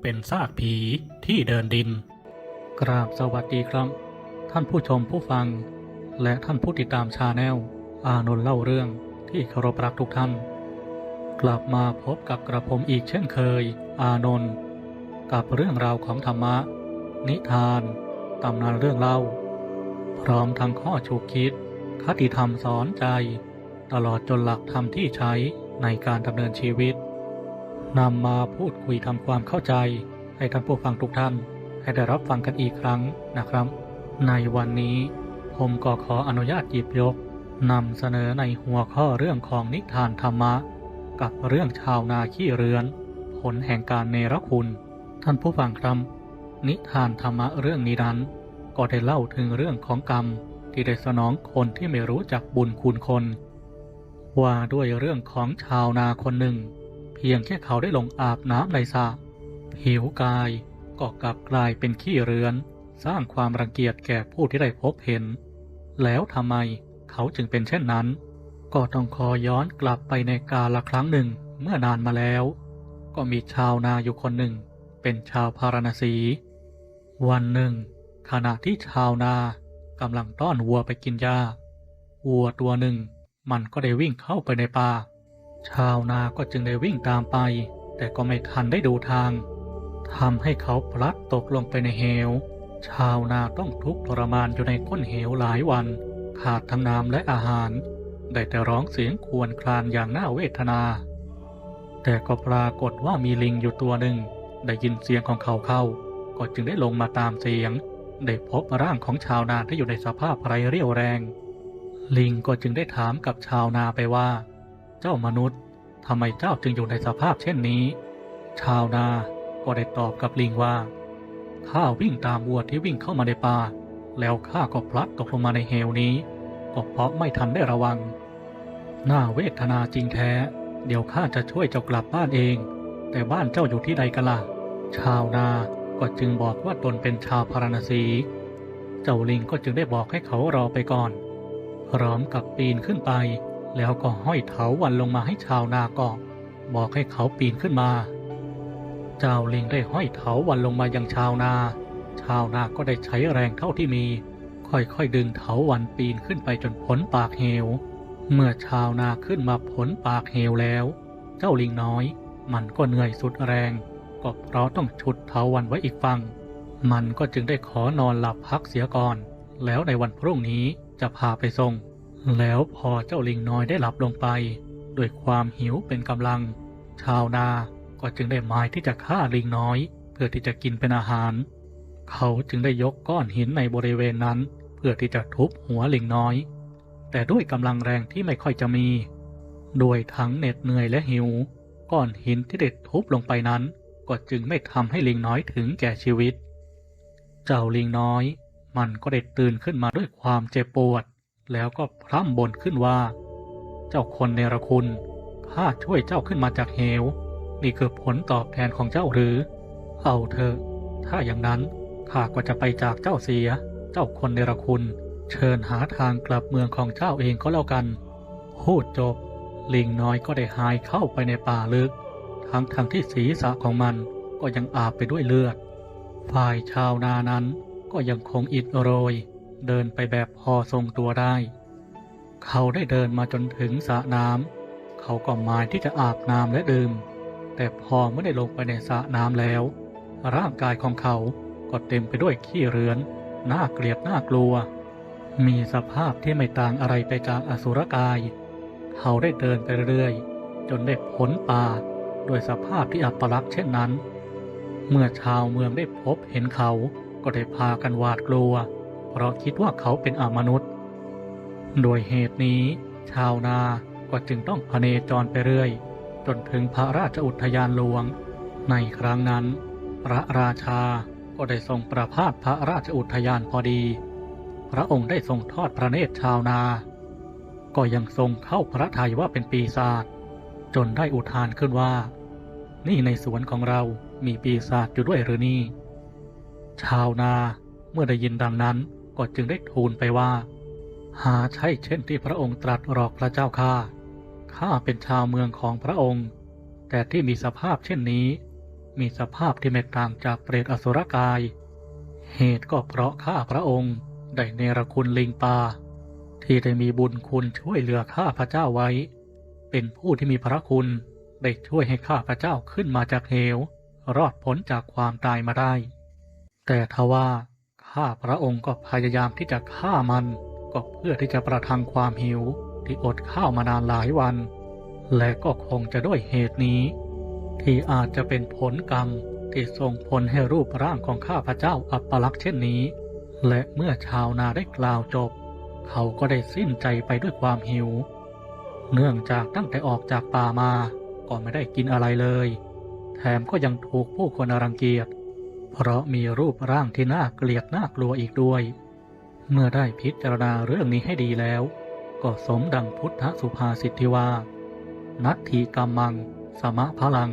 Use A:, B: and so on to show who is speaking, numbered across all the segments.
A: เป็นซากผีที่เดินดิน กราบสวัสดีครับ ท่านผู้ชมผู้ฟัง และท่านผู้ติดตามชาแนล อานนท์เล่าเรื่องที่เคารพรักทุกท่าน กลับมาพบกับกระผมอีกเช่นเคย อานนท์กับเรื่องราวของธรรมะ นิทานตำนานเรื่องเล่า พร้อมทั้งข้อฉุกคิด คติธรรมสอนใจ ตลอดจนหลักธรรมที่ใช้ในการดำเนินชีวิต นำมาพูดคุยทำความเข้าใจ ให้ท่านผู้ฟังทุกท่าน ให้ได้รับฟังกันอีกครั้งนะครับ ในวันนี้ผมก็ขออนุญาตหยิบยกนำเสนอในหัวข้อเรื่องของนิทานธรรมะ กับเรื่องชาวนาขี้เรือน ผลแห่งการเนรคุณ ท่านผู้ฟังครับนิทานธรรมะเรื่องนี้นั้น ก็ได้เล่าถึงเรื่องของกรรมที่ได้สนองคนที่ไม่รู้จักบุญคุณคน ว่าด้วยเรื่องของชาวนาคนหนึ่ง เพียงแค่เขาได้ลงอาบน้ำในสระผิวกายก็กลับกลายเป็นขี้เรือน สร้างความรังเกียจแก่ผู้ที่ได้พบเห็น แล้วทำไมเขาจึงเป็นเช่นนั้น ก็ต้องขอย้อนกลับไปในกาลครั้งหนึ่งเมื่อนานมาแล้ว ก็มีชาวนาอยู่คนหนึ่ง เป็นชาวพาราณสี วันหนึ่ง ขณะที่ชาวนากำลังต้อนวัวไปกินหญ้าวัวตัวหนึ่งมันก็ได้วิ่งเข้าไปในป่า ชาวนาก็จึงได้วิ่งตามไป แต่ก็ไม่ทันได้ดูทางทำให้เขาพลัดตกลงไปในเหว ชาวนาต้องทุกข์ทรมานอยู่ในก้นเหวหลายวัน ขาดทั้งน้ำและอาหาร ได้แต่ร้องเสียงควญครางอย่างน่าเวทนา แต่ก็ปรากฏว่ามีลิงอยู่ตัวหนึ่ง ได้ยินเสียงของเขาเข้า ก็จึงได้ลงมาตามเสียง ได้พบร่างของชาวนาที่อยู่ในสภาพไร้เรี่ยวแรง ลิงก็จึงได้ถามกับชาวนาไปว่า เจ้ามนุษย์ทำไมเจ้าจึงอยู่ในสภาพเช่นนี้ ชาวนาก็ได้ตอบกับลิงว่าข้าวิ่งตามวัวที่วิ่งเข้ามาในป่า แล้วข้าก็พลัดตกลงมาในเหวนี้ ก็เพราะไม่ทันได้ระวังน่าเวทนาจริงแท้ เดี๋ยวข้าจะช่วยเจ้ากลับบ้านเอง แต่บ้านเจ้าอยู่ที่ใดกันล่ะ ชาวนาก็จึงบอกว่าตนเป็นชาวพาราณสี เจ้าลิงก็จึงได้บอกให้เขารอไปก่อนพร้อมกับปีนขึ้นไป แล้วก็ห้อยเถาวันลงมาให้ชาวนาเกาะบอกให้เขาปีนขึ้นมา เจ้าลิงได้ห้อยเถาวันลงมายังชาวนา ชาวนาก็ได้ใช้แรงเท่าที่มี ค่อยๆดึงเถาวันปีนขึ้นไปจนพ้นปากเหว เมื่อชาวนาขึ้นมาพ้นปากเหวแล้ว เจ้าลิงน้อย มันก็เหนื่อยสุดแรง ก็เพราะต้องฉุดเถาวันไว้อีกฝั่งมันก็จึงได้ขอนอนหลับพักเสียก่อน แล้วในวันพรุ่งนี้จะพาไปส่ง แล้วพอเจ้าลิงน้อยได้หลับลงไปด้วยความหิวเป็นกำลัง ชาวนาก็จึงได้หมายที่จะฆ่าลิงน้อย เพื่อที่จะกินเป็นอาหาร เขาจึงได้ยกก้อนหินในบริเวณนั้น เพื่อที่จะทุบหัวลิงน้อย แต่ด้วยกำลังแรงที่ไม่ค่อยจะมี โดยทั้งเหน็ดเหนื่อยและหิว ก้อนหินที่เด็ดทุบลงไปนั้น ก็จึงไม่ทำให้ลิงน้อยถึงแก่ชีวิต เจ้าลิงน้อย มันก็ได้ตื่นขึ้นมาด้วยความเจ็บปวด แล้วก็พร่ำบ่นขึ้นว่า เจ้าคนเนรคุณข้าช่วยเจ้าขึ้นมาจากเหว นี่คือผลตอบแทนของเจ้าหรือ เอาเถอะ ถ้าอย่างนั้นข้าก็จะไปจากเจ้าเสีย เจ้าคนเนรคุณ เชิญหาทางกลับเมืองของเจ้าเองก็แล้วกัน พูดจบ ลิงน้อยก็ได้หายเข้าไปในป่าลึก ทั้งทางที่ศีรษะของมันก็ยังอาบไปด้วยเลือด ฝ่ายชาวนานั้นก็ยังคงอิดโรย เดินไปแบบพอทรงตัวได้ เขาได้เดินมาจนถึงสระน้ำเขาก็หมายที่จะอาบน้ำและดื่ม แต่พอเมื่อได้ลงไปในสระน้ำแล้ว ร่างกายของเขาก็เต็มไปด้วยขี้เรือน น่าเกลียดน่ากลัว มีสภาพที่ไม่ต่างอะไรไปจากอสุรกาย เขาได้เดินไปเรื่อยๆจนได้พ้นป่าด้วยสภาพที่อัปลักษณ์เช่นนั้น เมื่อชาวเมืองได้พบเห็นเขาก็ได้พากันหวาดกลัว เพราะคิดว่าเขาเป็นอมนุษย์ โดยเหตุนี้ ชาวนาก็จึงต้องพเนจรไปเรื่อย จนถึงพระราชอุทยานหลวง ในครั้งนั้น พระราชาก็ได้ทรงประพาสพระราชอุทยานพอดี พระองค์ได้ทรงทอดพระเนตรชาวนา ก็ยังทรงเข้าพระทัยว่าเป็นปีศาจจนได้อุทานขึ้นว่า นี่ในสวนของเรามีปีศาจอยู่ด้วยหรือนี่ ชาวนาเมื่อได้ยินดังนั้น ก็จึงได้ทูลไปว่า หาใช่เช่นที่พระองค์ตรัสหรอกพระเจ้าข้าข้าเป็นชาวเมืองของพระองค์ แต่ที่มีสภาพเช่นนี้ มีสภาพที่ไม่ต่างจากเปรตอสุรกาย เหตุก็เพราะข้าพระองค์ได้เนรคุณลิงปาที่ได้มีบุญคุณช่วยเหลือข้าพระเจ้าไว้ เป็นผู้ที่มีพระคุณได้ช่วยให้ข้าพระเจ้าขึ้นมาจากเหว รอดพ้นจากความตายมาได้ แต่ทว่า ข้าพระองค์ก็พยายามที่จะฆ่ามัน ก็เพื่อที่จะประทังความหิวที่อดข้าวมานานหลายวัน และก็คงจะด้วยเหตุนี้ ที่อาจจะเป็นผลกรรมที่ส่งผลให้รูปร่างของข้าพระเจ้าอัปลักษณ์เช่นนี้ และเมื่อชาวนาได้กล่าวจบ เขาก็ได้สิ้นใจไปด้วยความหิว เนื่องจากตั้งแต่ออกจากป่ามา ก็ไม่ได้กินอะไรเลย แถมก็ยังถูกผู้คนรังเกียจ เพราะมีรูปร่างที่น่าเกลียดน่ากลัวอีกด้วย เมื่อได้พิจารณาเรื่องนี้ให้ดีแล้ว ก็สมดังพุทธสุภาษิตที่ว่า นัตถีกรรมัง สมะพลัง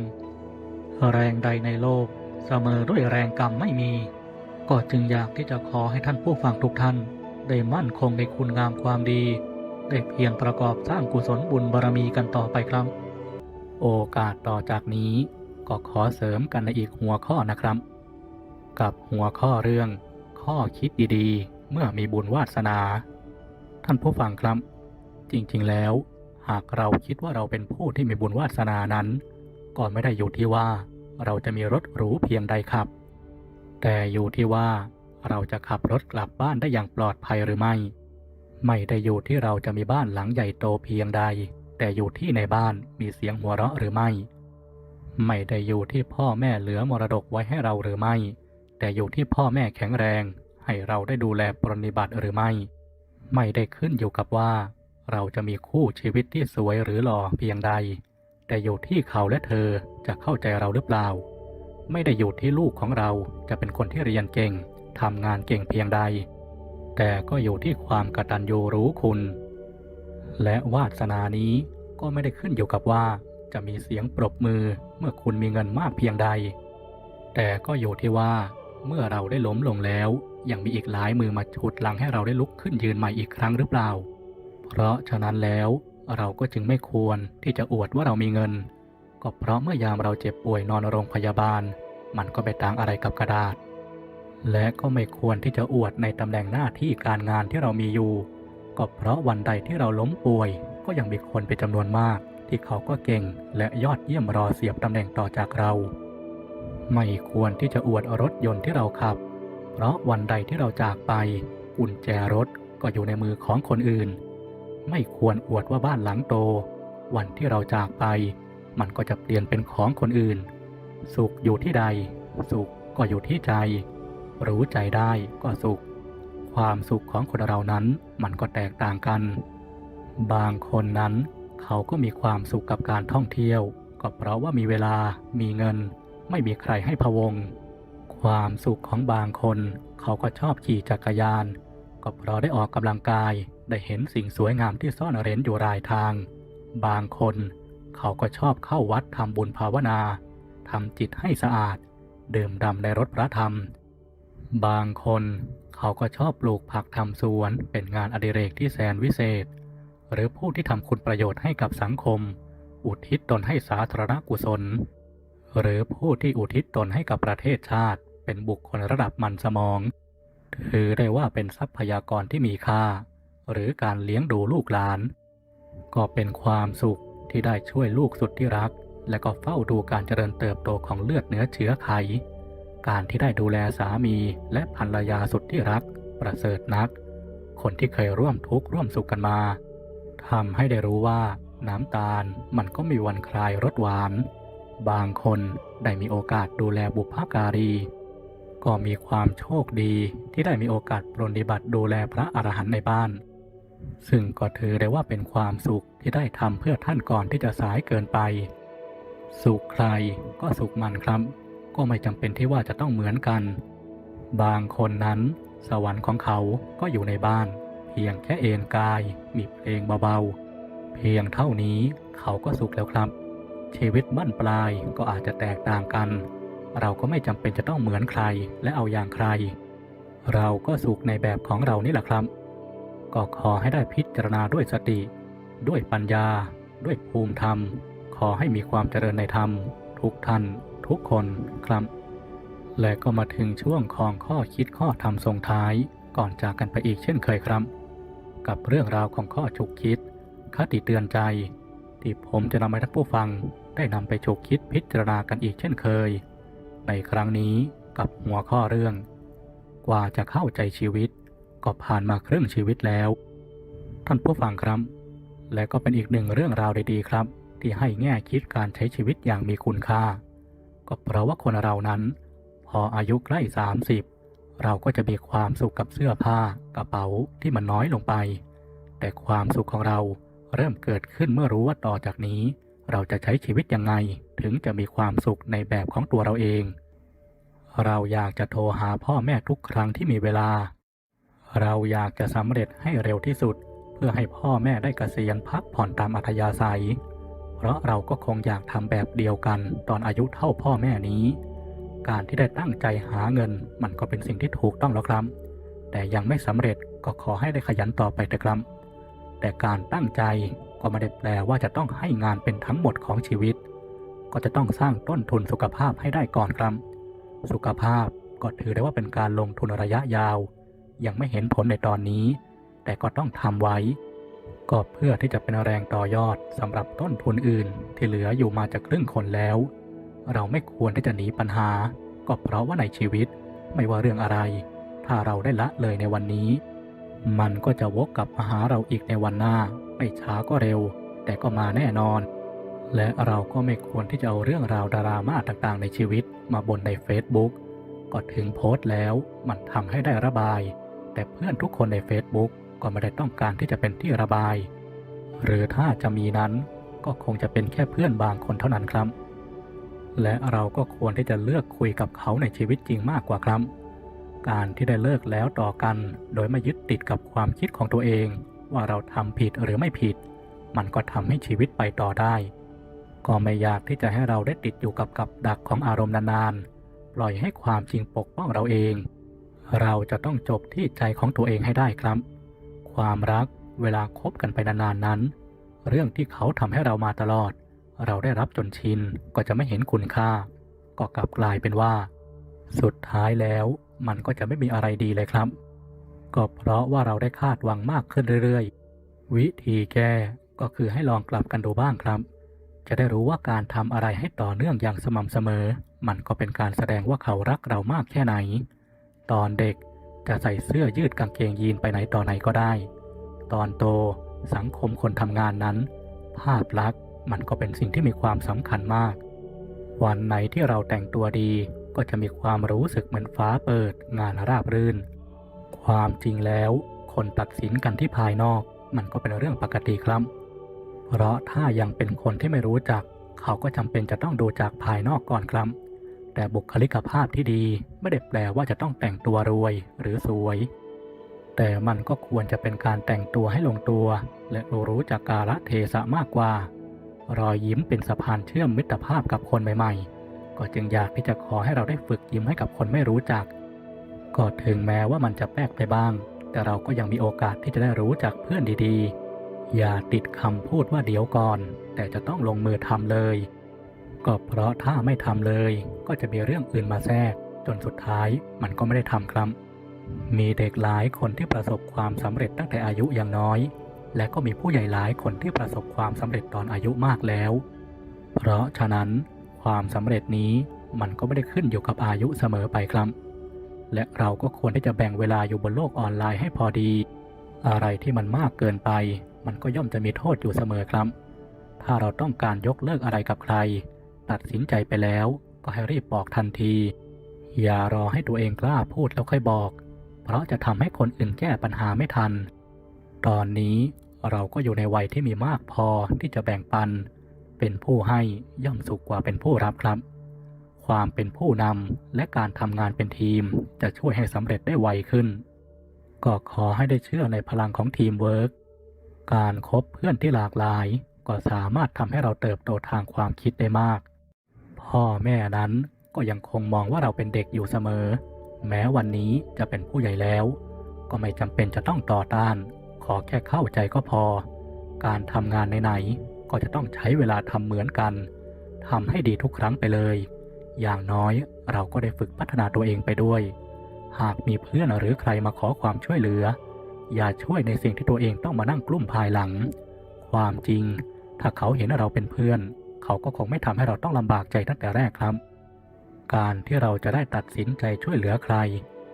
A: แรงใดในโลกเสมอด้วยแรงกรรมไม่มี ก็จึงอยากที่จะขอให้ท่านผู้ฟังทุกท่าน ได้มั่นคงในคุณงามความดี ได้เพียรประกอบสร้างกุศลบุญบารมีกันต่อไปครับ โอกาสต่อจากนี้ก็ขอเสริมกันในอีกหัวข้อนะครับ กับหัวข้อเรื่อง ข้อคิดดีๆ เมื่อมีบุญวาสนา ท่านผู้ฟังครับ จริงๆแล้ว หากเราคิดว่าเราเป็นผู้ที่มีบุญวาสนานั้น ก็ไม่ได้อยู่ที่ว่า เราจะมีรถหรูเพียงใดครับ แต่อยู่ที่ว่า เราจะขับรถกลับบ้านได้อย่างปลอดภัยหรือไม่ ไม่ได้อยู่ที่เราจะมีบ้านหลังใหญ่โตเพียงใด แต่อยู่ที่ในบ้านมีเสียงหัวเราะหรือไม่ ไม่ได้อยู่ที่พ่อแม่เหลือมรดกไว้ให้เราหรือไม่ แต่อยู่ที่พ่อแม่แข็งแรง ให้เราได้ดูแลปรนนิบัติหรือไม่ ไม่ได้ขึ้นอยู่กับว่า เราจะมีคู่ชีวิตที่สวยหรือหล่อเพียงใด แต่อยู่ที่เขาและเธอจะเข้าใจเราหรือเปล่า ไม่ได้อยู่ที่ลูกของเราจะเป็นคนที่เรียนเก่งทำงานเก่งเพียงใด แต่ก็อยู่ที่ความกตัญญูรู้คุณ และวาสนานี้ก็ไม่ได้ขึ้นอยู่กับว่า จะมีเสียงปรบมือเมื่อคุณมีเงินมากเพียงใด แต่ก็อยู่ที่ว่า เมื่อเราได้ล้มลงแล้ว ยังมีอีกหลายมือมาฉุดหลังให้เราได้ลุกขึ้นยืนใหม่อีกครั้งหรือเปล่า เพราะฉะนั้นแล้วเราก็จึงไม่ควรที่จะอวดว่าเรามีเงิน ก็เพราะเมื่อยามเราเจ็บป่วยนอนโรงพยาบาล มันก็ไปต่างอะไรกับกระดาษ และก็ไม่ควรที่จะอวดในตำแหน่งหน้าที่การงานที่เรามีอยู่ ก็เพราะวันใดที่เราล้มป่วย ก็ยังมีคนเป็นจำนวนมาก ที่เขาก็เก่งและยอดเยี่ยมรอเสียบตำแหน่งต่อจากเรา ไม่ควรที่จะอวดรถยนต์ที่เราขับ เพราะวันใดที่เราจากไปกุญแจรถก็อยู่ในมือของคนอื่น ไม่ควรอวดว่าบ้านหลังโต วันที่เราจากไป มันก็จะเปลี่ยนเป็นของคนอื่น สุขอยู่ที่ใด สุขก็อยู่ที่ใจ รู้ใจได้ก็สุข ความสุขของคนเรานั้นมันก็แตกต่างกัน บางคนนั้น เขาก็มีความสุขกับการท่องเที่ยว ก็เพราะว่ามีเวลามีเงิน ไม่มีใครให้พะวง ความสุขของบางคนเขาก็ชอบขี่จักรยาน ก็เพราะได้ออกกำลังกายได้เห็นสิ่งสวยงามที่ซ่อนเร้นอยู่รายทาง บางคน เขาก็ชอบเข้าวัดทำบุญภาวนาทำจิตให้สะอาด ดื่มด่ำในรถพระธรรม บางคนเขาก็ชอบปลูกผักทำสวนเป็นงานอดิเรกที่แสนวิเศษ หรือผู้ที่ทำคุณประโยชน์ให้กับสังคม อุทิศตนให้สาธารณกุศล หรือผู้ที่อุทิศตนให้กับประเทศชาติ เป็นบุคคลระดับมันสมอง ถือได้ว่าเป็นทรัพยากรที่มีค่า หรือการเลี้ยงดูลูกหลาน ก็เป็นความสุขที่ได้ช่วยลูกสุดที่รัก และก็เฝ้าดูการเจริญเติบโตของเลือดเนื้อเชื้อไข การที่ได้ดูแลสามีและภรรยาสุดที่รัก ประเสริฐนัก คนที่เคยร่วมทุกข์ร่วมสุขกันมาทำให้ได้รู้ว่าน้ำตาลมันก็มีวันคลายรสหวาน บางคนได้มีโอกาสดูแลบุพการี ก็มีความโชคดีที่ได้มีโอกาสปรนนิบัติดูแลพระอรหันต์ในบ้าน ซึ่งก็ถือได้ว่าเป็นความสุขที่ได้ทำเพื่อท่านก่อนที่จะสายเกินไป สุขใครก็สุขมันครับ ก็ไม่จำเป็นที่ว่าจะต้องเหมือนกัน บางคนนั้น สวรรค์ของเขาก็อยู่ในบ้าน เพียงแค่เอนกายมีเพลงเบาๆ เพียงเท่านี้เขาก็สุขแล้วครับ ชีวิตบั้นปลายก็อาจจะแตกต่างกัน เราก็ไม่จำเป็นจะต้องเหมือนใครและเอาอย่างใคร เราก็สุขในแบบของเรานี่แหละครับ ก็ขอให้ได้พิจารณาด้วยสติ ด้วยปัญญา ด้วยภูมิธรรม ขอให้มีความเจริญในธรรม ทุกท่าน ทุกคนครับ และก็มาถึงช่วงของข้อคิดข้อธรรมส่งท้ายก่อนจากกันไปอีกเช่นเคยครับ กับเรื่องราวของข้อฉุกคิดคติเตือนใจ ที่ผมจะนำให้ท่านผู้ฟัง ได้นำไปฉุกคิดพิจารณากันอีกเช่นเคย ในครั้งนี้กับหัวข้อเรื่อง กว่าจะเข้าใจชีวิต ก็ผ่านมาครึ่งชีวิตแล้ว ท่านผู้ฟังครับ และก็เป็นอีกหนึ่งเรื่องราวดีๆครับ ที่ให้แง่คิดการใช้ชีวิตอย่างมีคุณค่า ก็เพราะว่าคนเรานั้น พออายุใกล้ 30 เราก็จะมีความสุขกับเสื้อผ้ากระเป๋าที่มันน้อยลงไป แต่ความสุขของเราเริ่มเกิดขึ้นเมื่อรู้ว่าต่อจากนี้ เราจะใช้ชีวิตยังไงถึงจะมีความสุขในแบบของตัวเราเอง เราอยากจะโทรหาพ่อแม่ทุกครั้งที่มีเวลา เราอยากจะสำเร็จให้เร็วที่สุด เพื่อให้พ่อแม่ได้เกษียณพักผ่อนตามอัธยาศัย เพราะเราก็คงอยากทำแบบเดียวกันตอนอายุเท่าพ่อแม่นี้ การที่ได้ตั้งใจหาเงินมันก็เป็นสิ่งที่ถูกต้องแล้วครับ แต่ยังไม่สำเร็จก็ขอให้ได้ขยันต่อไปเถอะครับ แต่การตั้งใจ ก็ไม่ได้แปลว่าจะต้องให้งานเป็นทั้งหมดของชีวิต ก็จะต้องสร้างต้นทุนสุขภาพให้ได้ก่อนครับ สุขภาพก็ถือได้ว่าเป็นการลงทุนระยะยาว ยังไม่เห็นผลในตอนนี้ แต่ก็ต้องทำไว้ ก็เพื่อที่จะเป็นแรงต่อยอดสำหรับต้นทุนอื่น ที่เหลืออยู่มาจากครึ่งคนแล้ว เราไม่ควรที่จะหนีปัญหา ก็เพราะว่าในชีวิตไม่ว่าเรื่องอะไร ถ้าเราได้ละเลยในวันนี้ มันก็จะวกกลับมาหาเราอีกในวันหน้า ไม่ช้าก็เร็ว แต่ก็มาแน่นอน และเราก็ไม่ควรที่จะเอาเรื่องราวดารามาต่างๆ ในชีวิตมาบนใน Facebook ก็ถึงโพสต์แล้วมันทำให้ได้ระบาย แต่เพื่อนทุกคนใน Facebook ก็ไม่ได้ต้องการที่จะเป็นที่ระบาย หรือถ้าจะมีนั้นก็คงจะเป็นแค่เพื่อนบางคนเท่านั้นครับ และเราก็ควรที่จะเลือกคุยกับเขาในชีวิตจริงมากกว่าครับ การที่ได้เลิกแล้วต่อกัน โดยไม่ยึดติดกับความคิดของตัวเอง ว่าเราทำผิดหรือไม่ผิด มันก็ทำให้ชีวิตไปต่อได้ ก็ไม่อยากที่จะให้เราได้ติดอยู่กับกับดักของอารมณ์นานๆ ปล่อยให้ความจริงปกป้องเราเอง เราจะต้องจบที่ใจของตัวเองให้ได้ครับ ความรักเวลาคบกันไปนานๆนั้น เรื่องที่เขาทำให้เรามาตลอด เราได้รับจนชินก็จะไม่เห็นคุณค่า ก็กลับกลายเป็นว่า สุดท้ายแล้วมันก็จะไม่มีอะไรดีเลยครับ ก็เพราะว่าเราได้คาดหวังมากขึ้นเรื่อยๆ วิธีแก้ก็คือให้ลองกลับกันดูบ้างครับ จะได้รู้ว่าการทำอะไรให้ต่อเนื่องอย่างสม่ำเสมอ มันก็เป็นการแสดงว่าเขารักเรามากแค่ไหน ตอนเด็กจะใส่เสื้อยืดกางเกงยีนไปไหนต่อไหนก็ได้ ตอนโตสังคมคนทำงานนั้น ภาพลักษณ์มันก็เป็นสิ่งที่มีความสำคัญมาก วันไหนที่เราแต่งตัวดีก็จะมีความรู้สึกเหมือนฟ้าเปิด งานราบรื่น ความจริงแล้ว คนตัดสินกันที่ภายนอกมันก็เป็นเรื่องปกติครับ เพราะถ้ายังเป็นคนที่ไม่รู้จัก เขาก็จำเป็นจะต้องดูจากภายนอกก่อนครับ แต่บุคลิกภาพที่ดีไม่ได้แปลว่าจะต้องแต่งตัวรวยหรือสวย แต่มันก็ควรจะเป็นการแต่งตัวให้ลงตัว และรู้จักกาลเทศะมากกว่า รอยยิ้มเป็นสะพานเชื่อมมิตรภาพกับคนใหม่ ๆ ก็จึงอยากที่จะขอให้เราได้ฝึกยิ้มให้กับคนไม่รู้จัก ก็ถึงแม้ว่ามันจะแปลกไปบ้าง แต่เราก็ยังมีโอกาสที่จะได้รู้จักเพื่อนดีๆ อย่าติดคำพูดว่าเดี๋ยวก่อน แต่จะต้องลงมือทำเลย ก็เพราะถ้าไม่ทำเลย ก็จะมีเรื่องอื่นมาแทรก จนสุดท้ายมันก็ไม่ได้ทำครับ มีเด็กหลายคนที่ประสบความสำเร็จตั้งแต่อายุยังน้อย และก็มีผู้ใหญ่หลายคนที่ประสบความสำเร็จตอนอายุมากแล้ว เพราะฉะนั้นความสำเร็จนี้มันก็ไม่ได้ขึ้นอยู่กับอายุเสมอไปครับ และเราก็ควรที่จะแบ่งเวลาอยู่บนโลกออนไลน์ให้พอดี อะไรที่มันมากเกินไป มันก็ย่อมจะมีโทษอยู่เสมอครับ ถ้าเราต้องการยกเลิกอะไรกับใคร ตัดสินใจไปแล้วก็ให้รีบบอกทันที อย่ารอให้ตัวเองกล้าพูดแล้วค่อยบอก เพราะจะทำให้คนอื่นแก้ปัญหาไม่ทัน ตอนนี้เราก็อยู่ในวัยที่มีมากพอที่จะแบ่งปัน เป็นผู้ให้ย่อมสุขกว่าเป็นผู้รับครับ ความเป็นผู้นำและการทำงานเป็นทีมจะช่วยให้สำเร็จได้ไวขึ้น ก็ขอให้ได้เชื่อในพลังของทีมเวิร์กการคบเพื่อนที่หลากหลาย ก็สามารถทำให้เราเติบโตทางความคิดได้มาก พ่อแม่นั้นก็ยังคงมองว่าเราเป็นเด็กอยู่เสมอ แม้วันนี้จะเป็นผู้ใหญ่แล้ว ก็ไม่จำเป็นจะต้องต่อต้าน ขอแค่เข้าใจก็พอ การทำงานไหนๆก็จะต้องใช้เวลาทำเหมือนกันทำให้ดีทุกครั้งไปเลย อย่างน้อยเราก็ได้ฝึกพัฒนาตัวเองไปด้วย หากมีเพื่อนหรือใครมาขอความช่วยเหลือ อย่าช่วยในสิ่งที่ตัวเองต้องมานั่งกลุ้มภายหลัง ความจริง ถ้าเขาเห็นเราเป็นเพื่อน เขาก็คงไม่ทำให้เราต้องลำบากใจตั้งแต่แรกครับ การที่เราจะได้ตัดสินใจช่วยเหลือใคร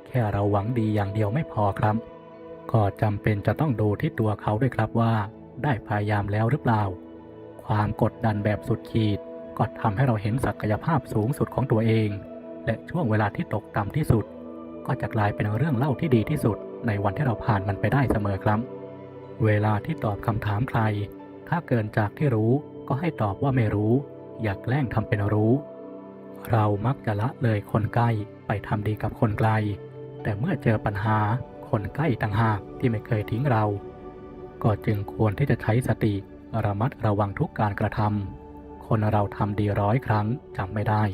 A: แค่เราหวังดีอย่างเดียวไม่พอครับ ก็จำเป็นจะต้องดูที่ตัวเขาด้วยครับว่า ได้พยายามแล้วหรือเปล่า ความกดดันแบบสุดขีด ก็ทำให้เราเห็นศักยภาพสูงสุดของตัวเอง และช่วงเวลาที่ตกต่ำที่สุด ก็จะกลายเป็นเรื่องเล่าที่ดีที่สุด ในวันที่เราผ่านมันไปได้เสมอครับ เวลาที่ตอบคำถามใคร ถ้าเกินจากที่รู้ก็ให้ตอบว่าไม่รู้ อย่าแกล้งทำเป็นรู้ เรามักจะละเลยคนใกล้ไปทำดีกับคนไกล แต่เมื่อเจอปัญหาคนใกล้ต่างหากที่ไม่เคยทิ้งเรา ก็จึงควรที่จะใช้สติระมัดระวังทุกการกระทำ คนเราทำดีร้อยครั้งจำไม่ได้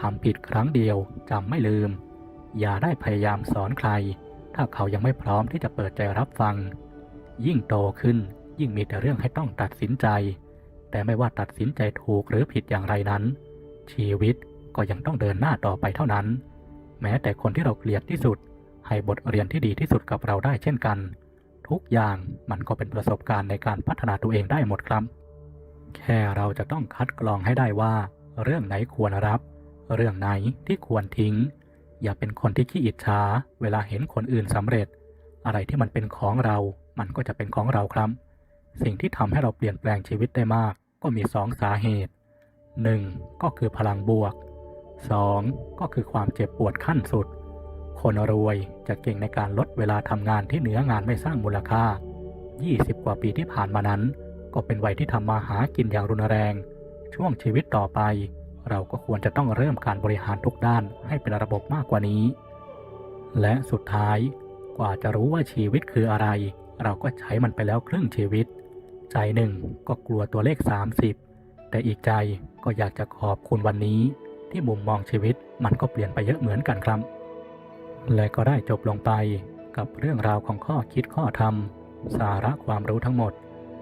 A: ทำผิดครั้งเดียวจำไม่ลืม อย่าได้พยายามสอนใคร ถ้าเขายังไม่พร้อมที่จะเปิดใจรับฟัง ยิ่งโตขึ้นยิ่งมีแต่เรื่องให้ต้องตัดสินใจ แต่ไม่ว่าตัดสินใจถูกหรือผิดอย่างไรนั้น ชีวิตก็ยังต้องเดินหน้าต่อไปเท่านั้น แม้แต่คนที่เราเกลียดที่สุด ให้บทเรียนที่ดีที่สุดกับเราได้เช่นกัน ทุกอย่างมันก็เป็นประสบการณ์ในการพัฒนาตัวเองได้หมดครับ แค่เราจะต้องคัดกรองให้ได้ว่า เรื่องไหนควรรับ เรื่องไหนที่ควรทิ้ง อย่าเป็นคนที่ขี้อิจฉาเวลาเห็นคนอื่นสำเร็จ อะไรที่มันเป็นของเรา มันก็จะเป็นของเราครับ สิ่งที่ทำให้เราเปลี่ยนแปลงชีวิตได้มาก ก็มีสองสาเหตุ 1. ก็คือพลังบวก 2. ก็คือความเจ็บปวดขั้นสุด คนรวยจะเก่งในการลดเวลาทำงานที่เหนืองานไม่สร้างมูลค่า 20 กว่าปีที่ผ่านมานั้น ก็เป็นวัยที่ทำมาหากินอย่างรุนแรง ช่วงชีวิตต่อไป เราก็ควรจะต้องเริ่มการบริหารทุกด้านให้เป็นระบบมากกว่านี้ และสุดท้ายกว่าจะรู้ว่าชีวิตคืออะไร เราก็ใช้มันไปแล้วครึ่งชีวิต ใจหนึ่งก็กลัวตัวเลข 30 แต่อีกใจก็อยากจะขอบคุณวันนี้ ที่มุมมองชีวิตมันก็เปลี่ยนไปเยอะเหมือนกันครับ และก็ได้จบลงไปกับเรื่องราวของข้อคิดข้อธรรม สาระความรู้ทั้งหมด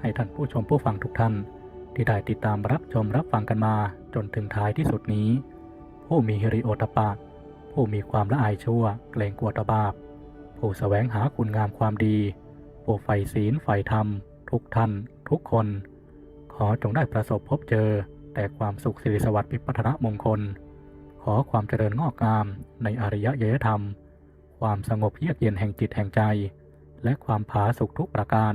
A: ให้ท่านผู้ชมผู้ฟังทุกท่าน ที่ได้ติดตามรับชมรับฟังกันมาจนถึงท้ายที่สุดนี้ ผู้มีฮิริโอตปะผู้มีความละอายชั่วเกรงกลัวตบาป ผู้แสวงหาคุณงามความดี ผู้ใฝ่ศีลใฝ่ธรรม ทุกท่าน ทุกคน ขอจงได้ประสบพบเจอ แต่ความสุขสิริสวัสดิ์พิพัฒนมงคล ขอความเจริญงอกงามในอริยยธรรม ความสงบเยือกเย็นแห่งจิตแห่งใจ และความผาสุกทุกประการ